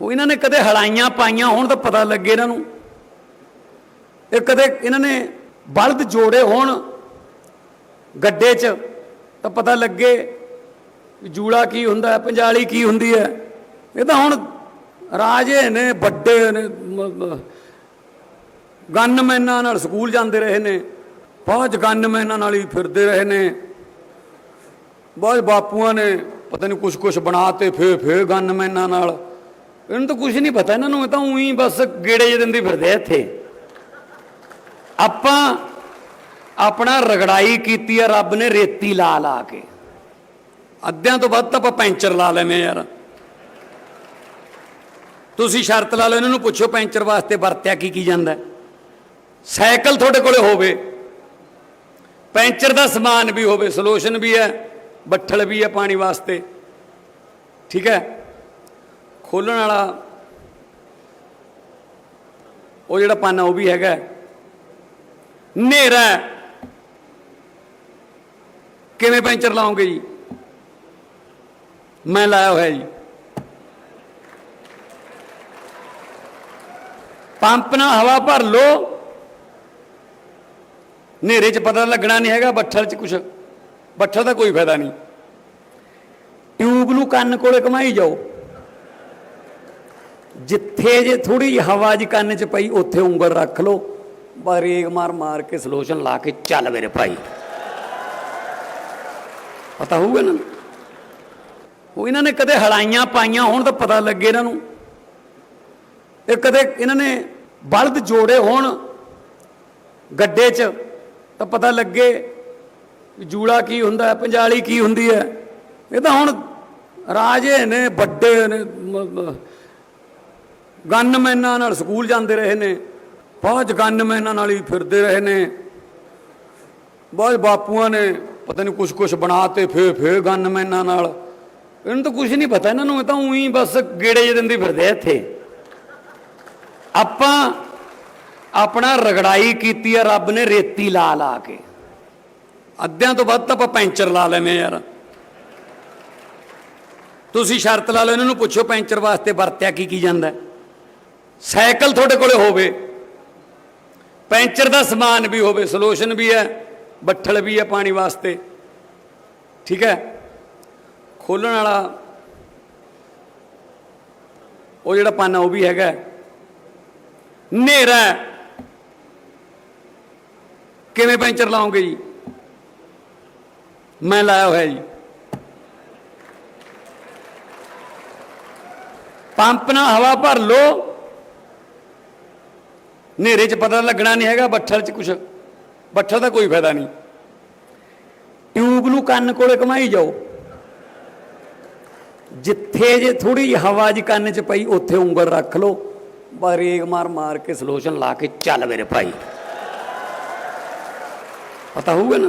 ਉਹ ਇਹਨਾਂ ਨੇ ਕਦੇ ਹਲਾਈਆਂ ਪਾਈਆਂ ਹੋਣ ਤਾਂ ਪਤਾ ਲੱਗੇ ਇਹਨਾਂ ਨੂੰ। ਇਹ ਕਦੇ ਇਹਨਾਂ ਨੇ ਬਲਦ ਜੋੜੇ ਹੋਣ ਗੱਡੇ 'ਚ ਤਾਂ ਪਤਾ ਲੱਗੇ ਜੂੜਾ ਕੀ ਹੁੰਦਾ ਹੈ, ਪੰਜਾਲੀ ਕੀ ਹੁੰਦੀ ਹੈ। ਇਹ ਤਾਂ ਹੁਣ ਰਾਜੇ ਨੇ, ਵੱਡੇ ਨੇ ਗਨਮੈਨਾਂ ਨਾਲ ਸਕੂਲ ਜਾਂਦੇ ਰਹੇ ਨੇ। ਬਹੁਤ ਗਨਮੈਨਾਂ ਨਾਲ ਹੀ ਫਿਰਦੇ ਰਹੇ ਨੇ। ਬਹੁਤ ਬਾਪੂਆਂ ਨੇ ਪਤਾ ਨਹੀਂ ਕੁਛ ਕੁਛ ਬਣਾਤੇ ਫੇਰ ਫੇਰ ਗਨਮੈਨਾਂ ਨਾਲ। ਇਹਨਾਂ ਨੂੰ ਤਾਂ ਕੁਝ ਨਹੀਂ ਪਤਾ, ਇਹਨਾਂ ਨੂੰ ਤਾਂ ਉਹੀ ਬਸ ਗੇੜੇ ਜਿਹੇ ਦਿੰਦੇ ਫਿਰਦੇ ਆ ਇੱਥੇ। ਆਪਾਂ ਆਪਣਾ ਰਗੜਾਈ ਕੀਤੀ ਆ, ਰੱਬ ਨੇ ਰੇਤੀ ਲਾ ਲਾ ਕੇ। ਅੱਧਿਆਂ ਤੋਂ ਵੱਧ ਤਾਂ ਆਪਾਂ ਪੈਂਚਰ ਲਾ ਲੈਨੇ ਯਾਰ। ਤੁਸੀਂ ਸ਼ਰਤ ਲਾ ਲਓ, ਇਹਨਾਂ ਨੂੰ ਪੁੱਛੋ ਪੈਂਚਰ ਵਾਸਤੇ ਵਰਤਿਆ ਕੀ ਕੀ ਜਾਂਦਾ। ਸਾਈਕਲ ਤੁਹਾਡੇ ਕੋਲੇ ਹੋਵੇ। ਪੈਂਚਰ ਦਾ ਸਮਾਨ ਵੀ ਹੋਵੇ, ਸੋਲੂਸ਼ਨ ਵੀ ਹੈ, ਬੱਠਲ ਵੀ ਹੈ ਪਾਣੀ ਵਾਸਤੇ। ਠੀਕ ਹੈ? ਖੋਲਣ ਵਾਲਾ, ਉਹ ਜਿਹੜਾ ਪਾਨਾ ਉਹ ਵੀ ਹੈਗਾ ਹਨੇਰਾ ਕਿਵੇਂ ਪੈਂਚਰ ਲਾਉਂਗੇ ਜੀ? ਮੈਂ ਲਾਇਆ ਹੋਇਆ ਜੀ। ਪੰਪ ਨਾਲ ਹਵਾ ਭਰ ਲੋ ਹਨੇਰੇ 'ਚ ਪਤਾ ਲੱਗਣਾ ਨਹੀਂ ਹੈਗਾ, ਬੱਠਲ 'ਚ ਕੁਛ। ਬੱਠਲ ਦਾ ਕੋਈ ਫਾਇਦਾ ਨਹੀਂ। ਟਿਊਬ ਨੂੰ ਕੰਨ ਕੋਲੇ ਘਮਾਈ ਜਾਓ। ਜਿੱਥੇ ਜੇ ਥੋੜੀ ਜਿਹੀ ਹਵਾ ਜੀ ਕੰਨ 'ਚ ਪਈ, ਉੱਥੇ ਉਂਗਲ ਰੱਖ ਲਓ। ਬਾਰੇਗ ਮਾਰ ਮਾਰ ਕੇ ਸਲੋਸ਼ਨ ਲਾ ਕੇ ਚੱਲ ਮੇਰੇ ਭਾਈ। ਪਤਾ ਹੋਊਗਾ ਨਾ? ਉਹ ਇਹਨਾਂ ਨੇ ਕਦੇ ਹਲਾਈਆਂ ਪਾਈਆਂ, ਹੋਣ ਤਾਂ ਪਤਾ ਲੱਗੇ ਇਹਨਾਂ ਨੂੰ। ਇਹ ਕਦੇ ਇਹਨਾਂ ਨੇ ਬਲਦ ਜੋੜੇ ਹੋਣ ਗੱਡੇ 'ਚ, ਤਾਂ ਪਤਾ ਲੱਗੇ ਜੂੜਾ ਕੀ ਹੁੰਦਾ, ਪੰਜਾਲੀ ਕੀ ਹੁੰਦੀ ਹੈ। ਇਹ ਤਾਂ ਹੁਣ ਰਾਜੇ ਨੇ, ਵੱਡੇ ਨੇ ਗਨਮੈਨਾਂ ਨਾਲ ਸਕੂਲ ਜਾਂਦੇ ਰਹੇ ਨੇ ਫੌਜ ਗਨਮੈਨਾਂ ਨਾਲ ਹੀ ਫਿਰਦੇ ਰਹੇ ਨੇ। ਬਹੁਤ ਬਾਪੂਆਂ ਨੇ ਪਤਾ ਨਹੀਂ ਕੁਛ ਕੁਛ ਬਣਾਤੇ, ਫੇਰ ਫੇਰ ਗਨਮੈਨਾਂ ਨਾਲ। ਇਹਨਾਂ ਤਾਂ ਕੁਝ ਨਹੀਂ ਪਤਾ, ਇਹਨਾਂ ਨੂੰ ਤਾਂ ਉਹੀ ਬਸ ਗੇੜੇ ਜਿਹੇ ਦਿੰਦੇ ਫਿਰਦੇ ਇੱਥੇ। ਆਪਾਂ ਆਪਣਾ ਰਗੜਾਈ ਕੀਤੀ ਆ, ਰੱਬ ਨੇ ਰੇਤੀ ਲਾ ਲਾ ਕੇ। ਅੱਧਿਆਂ ਤੋਂ ਵੱਧ ਤਾਂ ਆਪਾਂ ਪੈਂਚਰ ਲਾ ਲੈਵੇਂ ਯਾਰ। ਤੁਸੀਂ ਸ਼ਰਤ ਲਾ ਲਓ, ਇਹਨਾਂ ਨੂੰ ਪੁੱਛੋ ਪੈਂਚਰ ਵਾਸਤੇ ਵਰਤਿਆ ਕੀ ਕੀ ਜਾਂਦਾ। ਸਾਈਕਲ ਤੁਹਾਡੇ ਕੋਲੇ ਹੋਵੇ। ਪੈਂਚਰ ਦਾ ਸਮਾਨ ਵੀ ਹੋਵੇ, ਸੋਲੂਸ਼ਨ ਵੀ ਹੈ, ਬੱਠਲ ਵੀ ਹੈ ਪਾਣੀ ਵਾਸਤੇ। ਠੀਕ ਹੈ? ਖੋਲਣ ਵਾਲਾ ਉਹ ਜਿਹੜਾ ਪਾਨਾ ਉਹ ਵੀ ਹੈਗਾ। ਹਨੇਰਾ ਕਿਵੇਂ ਪੈਂਚਰ ਲਾਉਂਗੇ ਜੀ? ਮੈਂ ਲਾਇਆ ਹੋਇਆ ਜੀ। ਪੰਪ ਨਾਲ ਹਵਾ ਭਰ ਲਓ। ਹਨੇਰੇ 'ਚ ਪਤਾ ਲੱਗਣਾ ਨਹੀਂ ਹੈਗਾ, ਬੱਠਲ 'ਚ ਕੁਛ। ਬੱਠਲ ਦਾ ਕੋਈ ਫਾਇਦਾ ਨਹੀਂ। ਟਿਊਬ ਨੂੰ ਕੰਨ ਕੋਲੇ ਘਮਾਈ ਜਾਓ। ਜਿੱਥੇ ਜੇ ਥੋੜੀ ਜਿਹੀ ਹਵਾ ਜੀ ਕੰਨ 'ਚ ਪਈ, ਉੱਥੇ ਉਂਗਲ ਰੱਖ ਲਓ। ਬਾਰੇਗ ਮਾਰ ਮਾਰ ਕੇ ਸਲੋਸ਼ਨ ਲਾ ਕੇ ਚੱਲ ਮੇਰੇ ਭਾਈ। ਪਤਾ ਹੋਊਗਾ ਨਾ?